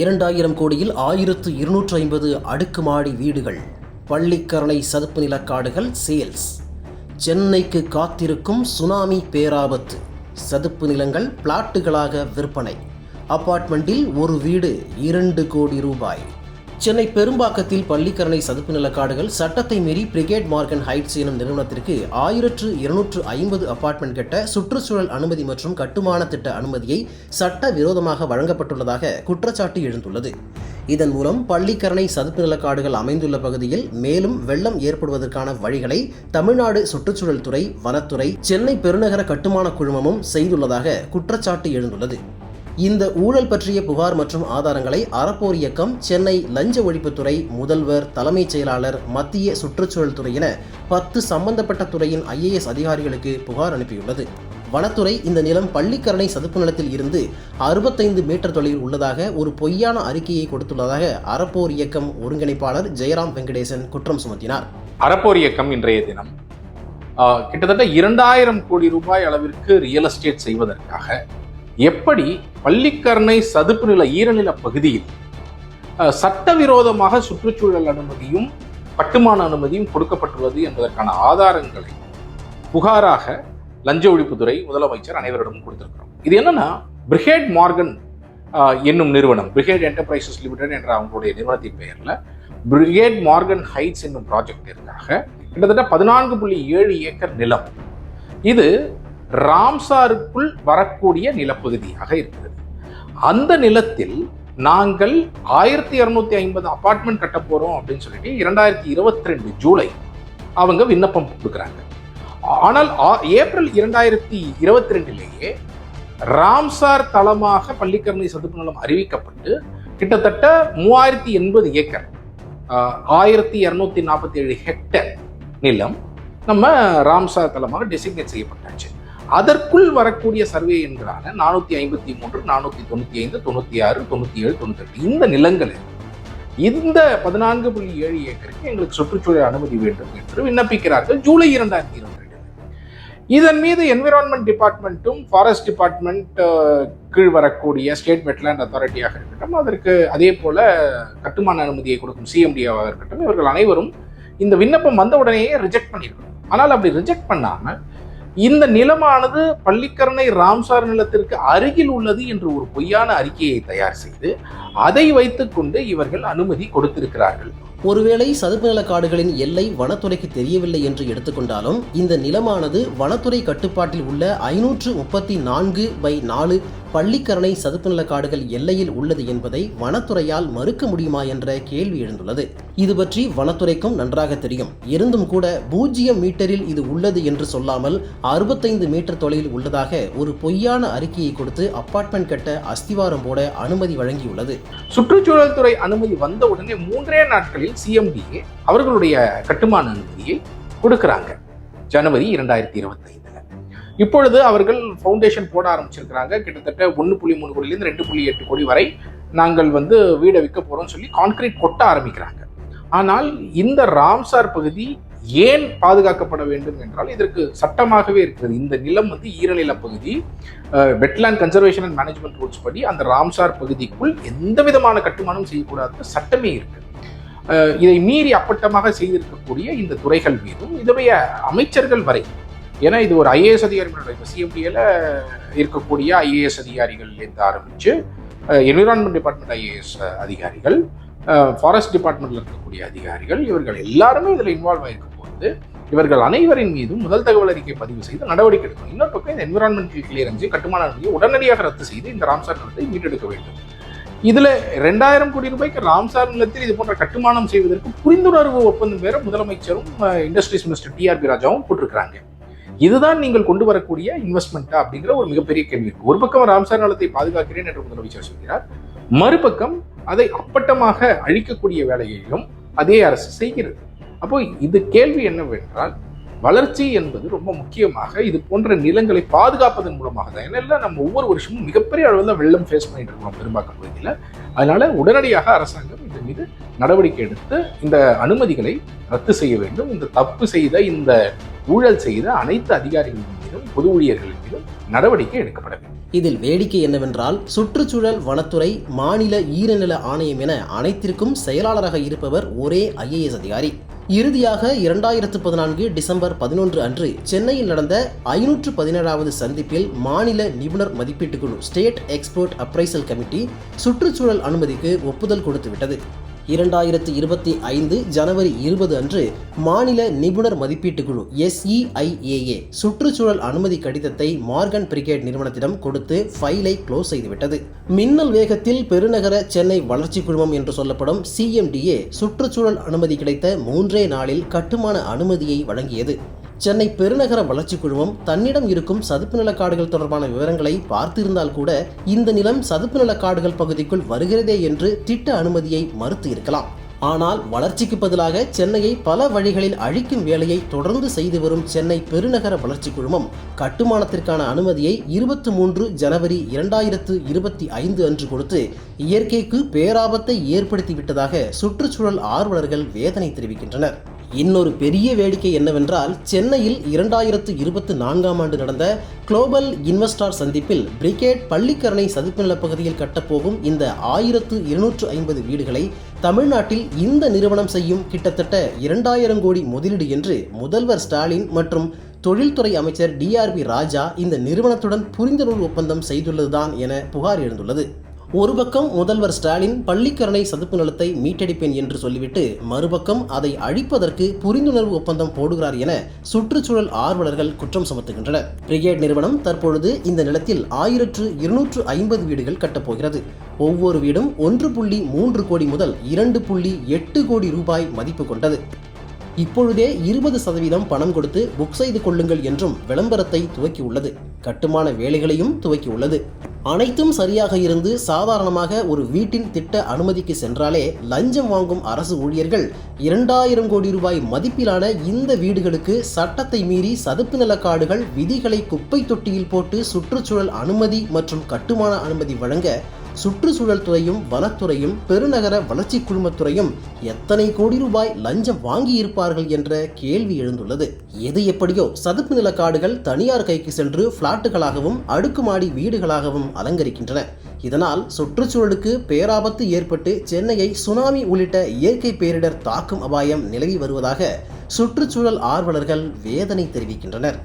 இரண்டாயிரம் கோடியில் ஆயிரத்து இருநூற்று ஐம்பது அடுக்குமாடி வீடுகள் பள்ளிக்கரணை சதுப்பு நிலக்காடுகள் சேல்ஸ். சென்னைக்கு காத்திருக்கும் சுனாமி பேராபத்து சதுப்பு நிலங்கள் பிளாட்டுகளாக விற்பனை. அப்பார்ட்மெண்ட்டில் ஒரு வீடு இரண்டு கோடி ரூபாய். சென்னை பெரும்பாக்கத்தில் பள்ளிக்கரணை சதுப்பு நிலக்காடுகள் சட்டத்தை மீறி பிரிகேட் மார்கன் ஹைட்ஸ் எனும் நிறுவனத்திற்கு ஆயிரற்று இருநூற்று ஐம்பது அபார்ட்மெண்ட் கட்ட சுற்றுச்சூழல் அனுமதி மற்றும் கட்டுமான திட்ட அனுமதியை சட்ட விரோதமாக வழங்கப்பட்டுள்ளதாக குற்றச்சாட்டு எழுந்துள்ளது. இதன் மூலம் பள்ளிக்கரணை சதுப்பு நிலக்காடுகள் அமைந்துள்ள பகுதியில் மேலும் வெள்ளம் ஏற்படுவதற்கான வழிகளை தமிழ்நாடு சுற்றுச்சூழல் துறை வனத்துறை சென்னை பெருநகர கட்டுமான குழுமமும் செய்துள்ளதாக குற்றச்சாட்டு எழுந்துள்ளது. இந்த ஊழல் பற்றிய புகார் மற்றும் ஆதாரங்களை அறப்போர் இயக்கம் சென்னை லஞ்ச ஒழிப்புத்துறை முதல்வர் தலைமைச் செயலாளர் மத்திய சுற்றுச்சூழல் துறை என பத்து சம்பந்தப்பட்ட துறையின் ஐஏஎஸ் அதிகாரிகளுக்கு புகார் அனுப்பியுள்ளது. வனத்துறை இந்த நிலம் பள்ளிக்கரணை சதுப்பு நிலத்தில் இருந்து அறுபத்தைந்து மீட்டர் தொலைவில் உள்ளதாக ஒரு பொய்யான அறிக்கையை கொடுத்துள்ளதாக அறப்போர் இயக்கம் ஒருங்கிணைப்பாளர் ஜெயராம் வெங்கடேசன் குற்றம் சுமத்தினார். அறப்போர் இயக்கம் இன்றைய தினம் கிட்டத்தட்ட இரண்டாயிரம் கோடி ரூபாய் அளவிற்கு ரியல் எஸ்டேட் செய்வதற்காக எப்படி பள்ளிக்கரணை சதுப்பு நில ஈரநில பகுதியில் சட்டவிரோதமாக சுற்றுச்சூழல் அனுமதியும் கட்டுமான அனுமதியும் கொடுக்கப்பட்டுள்ளது என்பதற்கான ஆதாரங்களை புகாராக லஞ்ச ஒழிப்புத்துறை முதலமைச்சர் அனைவரிடமும் கொடுத்திருக்கிறோம். இது என்னன்னா பிரிகேட் மார்கன் என்னும் நிறுவனம் பிரிகேட் என்டர்பிரைசஸ் லிமிடெட் என்ற அவங்களுடைய நிறுவனத்தின் பெயரில் பிரிகேட் மார்கன் ஹைட்ஸ் என்னும் ப்ராஜெக்டிற்காக கிட்டத்தட்ட பதினான்கு புள்ளி ஏழு ஏக்கர் நிலம். இது ராம்சாருக்குள் வரக்கூடிய நிலப்பகுதியாக இருக்கிறது. அந்த நிலத்தில் நாங்கள் ஆயிரத்தி இரநூத்தி ஐம்பது அப்பார்ட்மெண்ட் கட்ட போகிறோம் அப்படின்னு சொல்லிட்டு இரண்டாயிரத்தி இருபத்தி ரெண்டு ஜூலை அவங்க விண்ணப்பம் கொடுக்குறாங்க. ஆனால் ஆ- ஏப்ரல் இரண்டாயிரத்தி இருபத்தி ரெண்டுலேயே ராம்சார் தளமாக பள்ளிக்கரணை சதுப்பு நிலம் அறிவிக்கப்பட்டு கிட்டத்தட்ட மூவாயிரத்தி எண்பது ஏக்கர் ஆயிரத்தி இரநூத்தி நாற்பத்தி ஏழு ஹெக்டர் நிலம் நம்ம ராம்சார் தளமாக டெசிக்னேட் செய்யப்பட்டாச்சு. அதற்குள் வரக்கூடிய சர்வே எண்களான நானூத்தி ஐம்பத்தி மூன்று நானூத்தி தொண்ணூத்தி ஐந்து தொண்ணூத்தி ஆறு தொண்ணூத்தி ஏழு தொண்ணூத்தி எட்டு இந்த நிலங்களில் இந்த பதினான்கு புள்ளி ஏழு ஏக்கருக்கு எங்களுக்கு சுற்றுச்சூழல் அனுமதி வேண்டும் என்று விண்ணப்பிக்கிறார்கள் ஜூலை இரண்டாயிரத்தி இருபத்தி ரெண்டு. இதன் மீது என்விரான்மெண்ட் டிபார்ட்மெண்ட்டும் ஃபாரஸ்ட் டிபார்ட்மெண்ட் கீழ் வரக்கூடிய ஸ்டேட் வெட்லேண்ட் அத்தாரிட்டியாக இருக்கட்டும் அதற்கு அதே போல கட்டுமான அனுமதியை கொடுக்கும் சிஎம்டியாக இருக்கட்டும் இவர்கள் அனைவரும் இந்த விண்ணப்பம் வந்த உடனேயே ரிஜெக்ட் பண்ணியிருக்கணும். ஆனால் அப்படி ரிஜெக்ட் பண்ணாமல் இந்த நிலமானது பள்ளிக்கரணை ராம்சார் நிலத்திற்கு அருகில் உள்ளது என்று ஒரு பொய்யான அறிக்கையை தயார் செய்து அதை வைத்துக்கொண்டு இவர்கள் அனுமதி கொடுத்திருக்கிறார்கள். ஒருவேளை சதுப்பு நில காடுகளின் எல்லை வனத்துறைக்கு தெரியவில்லை என்று எடுத்துக்கொண்டாலும் இந்த நிலமானது வனத்துறை கட்டுப்பாட்டில் உள்ள ஐநூற்று முப்பத்தி நான்கு பை நாலு பள்ளிக்கரணை சதுப்பு நில காடுகள் எல்லையில் உள்ளது என்பதை வனத்துறையால் மறுக்க முடியுமா என்ற கேள்வி எழுந்துள்ளது. இது பற்றி வனத்துறைக்கும் நன்றாக தெரியும். இருந்தும் கூட பூஜ்ஜியம் மீட்டரில் இது உள்ளது என்று சொல்லாமல் அறுபத்தைந்து மீட்டர் தொலைவில் உள்ளதாக ஒரு பொய்யான அறிக்கையை கொடுத்து அப்பார்ட்மெண்ட் கட்ட அஸ்திவாரம் போட அனுமதி வழங்கியுள்ளது. சுற்றுச்சூழல் துறை அனுமதி வந்த உடனே மூன்றே நாட்களில் சிஎம்டிஏ அவர்களுடைய கட்டுமான அனுமதியை கொடுக்குறாங்க. ஜனவரி இரண்டாயிரத்தி இருபத்தைந்தில். இப்பொழுது அவர்கள் ஃபவுண்டேஷன் போட ஆரம்பிச்சிருக்கிறாங்க. கிட்டத்தட்ட ஒன்று புள்ளி மூணு கோடியிலேருந்து ரெண்டு புள்ளி எட்டு கோடி வரை நாங்கள் வந்து வீடை விற்க போகிறோம் சொல்லி கான்கிரீட் கொட்ட ஆரம்பிக்கிறாங்க. ஆனால் இந்த ராம்சார் பகுதி ஏன் பாதுகாக்கப்பட வேண்டும் என்றால் இதற்கு சட்டமாகவே இருக்கிறது. இந்த நிலம் வந்து ஈரநில பகுதி wetland conservation and management rules படி அந்த ராம்சார் பகுதிக்குள் எந்த விதமான கட்டுமானம் செய்யக்கூடாது சட்டமே இருக்குது இதை மீறி அப்பட்டமாக செய்திருக்கக்கூடிய இந்த துறைகள் மீதும் இதனுடைய அமைச்சர்கள் வரை. ஏன்னா இது ஒரு ஐஏஎஸ் அதிகாரிகளுடைய இப்போ சிஎம்டியில் இருக்கக்கூடிய ஐஏஎஸ் அதிகாரிகள் இருந்து என்விரான்மெண்ட் டிபார்ட்மெண்ட் ஐஏஎஸ் அதிகாரிகள் ஃபாரஸ்ட் டிபார்ட்மெண்ட்ல இருக்கக்கூடிய அதிகாரிகள் இவர்கள் எல்லாருமே இதில் இன்வால்வ் ஆகிருக்கும் போது இவர்கள் அனைவரின் மீதும் முதல் தகவல் அறிக்கை பதிவு செய்து நடவடிக்கை எடுக்கணும். இன்னொரு பக்கம் இந்த என்விரான்மெண்டல் கிளியரன்ஸை கட்டுமான உடனடியாக ரத்து செய்து இந்த ராம்சார் நிலத்தை மீட்டெடுக்க வேண்டும். இதுல ரெண்டாயிரம் கோடி ரூபாய்க்கு ராம்சார் நிலத்தில் இது போன்ற கட்டுமானம் செய்வதற்கு புரிந்துணர்வு ஒப்பந்தம் வேற முதலமைச்சரும் இண்டஸ்ட்ரீஸ் மினிஸ்டர் டிஆர்பி ராஜாவும் போட்டிருக்கிறாங்க. இதுதான் நீங்கள் கொண்டு வரக்கூடிய இன்வெஸ்ட்மெண்ட்டா அப்படிங்கிற ஒரு மிகப்பெரிய கேள்வி. இருக்கு ஒரு பக்கம் ராம்சார் நிலத்தை பாதுகாக்கிறேன் என்று முதலமைச்சர் சொல்கிறார். மறுபக்கம் அதை அப்பட்டமாக அழிக்கக்கூடிய வேலையையும் அதே அரசு செய்கிறது. அப்போ இது கேள்வி என்னவென்றால் வளர்ச்சி என்பது ரொம்ப முக்கியமாக இது போன்ற நிலங்களை பாதுகாப்பதன் மூலமாக தான். ஏன்னா நம்ம ஒவ்வொரு வருஷமும் மிகப்பெரிய அளவில் தான் வெள்ளம் ஃபேஸ் பண்ணிட்டு இருக்கோம் பெரும்பாக்கம் பகுதியில். அதனால உடனடியாக அரசாங்கம் இதன் மீது நடவடிக்கை எடுத்து இந்த அனுமதிகளை ரத்து செய்ய வேண்டும். இந்த தப்பு செய்த இந்த ஊழல் செய்த அனைத்து அதிகாரிகள் மீதும் பொது ஊழியர்கள் மீதும் நடவடிக்கை எடுக்கப்பட வேண்டும். இதில் வேடிக்கை என்னவென்றால் சுற்றுச்சூழல் வனத்துறை மாநில ஈரநில ஆணையம் என அனைத்திற்கும் செயலாளராக இருப்பவர் ஒரே ஐஏஎஸ் அதிகாரி. இறுதியாக இரண்டாயிரத்து பதினான்கு டிசம்பர் பதினொன்று அன்று சென்னையில் நடந்த ஐநூற்று பதினேழாவது சந்திப்பில் மாநில நிபுணர் மதிப்பீட்டு குழு ஸ்டேட் எக்ஸ்போர்ட் அப்ரைசல் கமிட்டி சுற்றுச்சூழல் அனுமதிக்கு ஒப்புதல் கொடுத்துவிட்டது. இரண்டாயிரத்து இருபத்தி ஐந்து ஜனவரி இருபது அன்று மாநில நிபுணர் மதிப்பீட்டு குழு எஸ்இஐஏஏ சுற்றுச்சூழல் அனுமதி கடிதத்தை மார்கன் பிரிகேட் நிறுவனத்திடம் கொடுத்து ஃபைலை க்ளோஸ் செய்துவிட்டது. மின்னல் வேகத்தில் பெருநகர சென்னை வளர்ச்சி குழுமம் என்று சொல்லப்படும் சிஎம்டிஏ சுற்றுச்சூழல் அனுமதி கிடைத்த மூன்றே நாளில் கட்டுமான அனுமதியை வழங்கியது. சென்னை பெருநகர வளர்ச்சி குழுமம் தன்னிடம் இருக்கும் சதுப்பு நிலக்காடுகள் தொடர்பான விவரங்களை பார்த்திருந்தால் கூட இந்த நிலம் சதுப்பு நிலக்காடுகள் பகுதிக்குள் வருகிறதே என்று திட்ட அனுமதியை மறுத்து இருக்கலாம். ஆனால் வளர்ச்சிக்கு பதிலாக சென்னையை பல வழிகளில் அழிக்கும் வேலையை தொடர்ந்து செய்து வரும் சென்னை பெருநகர வளர்ச்சி குழுமம் கட்டுமானத்திற்கான அனுமதியை இருபத்தி மூன்று ஜனவரி இரண்டாயிரத்து இருபத்தி ஐந்து அன்று கொடுத்து இயற்கைக்கு பேராபத்தை ஏற்படுத்திவிட்டதாக சுற்றுச்சூழல் ஆர்வலர்கள் வேதனை தெரிவிக்கின்றனர். இன்னொரு பெரிய வேடிக்கை என்னவென்றால் சென்னையில் இரண்டாயிரத்து இருபத்தி நான்காம் ஆண்டு நடந்த குளோபல் இன்வெஸ்டார் சந்திப்பில் பிரிகேட் பள்ளிக்கரணை சதுப்பு நிலப்பகுதியில் கட்டப்போகும் இந்த ஆயிரத்து இருநூற்று ஐம்பது வீடுகளை தமிழ்நாட்டில் இந்த நிறுவனம் செய்யும் கிட்டத்தட்ட இரண்டாயிரம் கோடி முதலீடு என்று முதல்வர் ஸ்டாலின் மற்றும் தொழில்துறை அமைச்சர் டிஆர்பி ராஜா இந்த நிறுவனத்துடன் புரிந்துணர்வு ஒப்பந்தம் செய்துள்ளதுதான் என புகார் எழுந்துள்ளது. ஒரு பக்கம் முதல்வர் ஸ்டாலின் பள்ளிக்கரணை சதுப்பு நிலத்தை மீட்டெடுப்பேன் என்று சொல்லிவிட்டு மறுபக்கம் அதை அழிப்பதற்கு புரிந்துணர்வு ஒப்பந்தம் போடுகிறார் என சுற்றுச்சூழல் ஆர்வலர்கள் குற்றம் சுமத்துகின்றனர். பிரிகேட் நிறுவனம் தற்பொழுது இந்த நிலத்தில் ஆயிரற்று இருநூற்று ஐம்பது வீடுகள் கட்டப்போகிறது. ஒவ்வொரு வீடும் ஒன்று புள்ளி மூன்று கோடி முதல் இரண்டு புள்ளி எட்டு கோடி ரூபாய் மதிப்பு கொண்டது. இப்பொழுதே இருபது சதவீதம் பணம் கொடுத்து புக் செய்து கொள்ளுங்கள் என்றும் விளம்பரத்தை துவக்கியுள்ளது. கட்டுமான வேலைகளையும் துவக்கியுள்ளது. அனைத்தும் சரியாக இருந்து சாதாரணமாக ஒரு வீட்டின் திட்ட அனுமதிக்கு சென்றாலே லஞ்சம் வாங்கும் அரசு ஊழியர்கள் இரண்டாயிரம் கோடி ரூபாய் மதிப்பிலான இந்த வீடுகளுக்கு சட்டத்தை மீறி சதுப்பு நிலக்காடுகள் விதிகளை குப்பை தொட்டியில் போட்டு சுற்றுச்சூழல் அனுமதி மற்றும் கட்டுமான அனுமதி வழங்க சுற்றுச்சூழல் துறையும் வனத்துறையும் பெருநகர வளர்ச்சி குழுமத்துறையும் எத்தனை கோடி ரூபாய் லஞ்சம் வாங்கியிருப்பார்கள் என்ற கேள்வி எழுந்துள்ளது. எது எப்படியோ சதுப்பு நில காடுகள் தனியார் கைக்கு சென்று பிளாட்டுகளாகவும் அடுக்குமாடி வீடுகளாகவும் அலங்கரிக்கின்றன. இதனால் சுற்றுச்சூழலுக்கு பேராபத்து ஏற்பட்டு சென்னையை சுனாமி உள்ளிட்ட இயற்கை பேரிடர் தாக்கும் அபாயம் நிலவி வருவதாக சுற்றுச்சூழல் ஆர்வலர்கள் வேதனை தெரிவிக்கின்றனர்.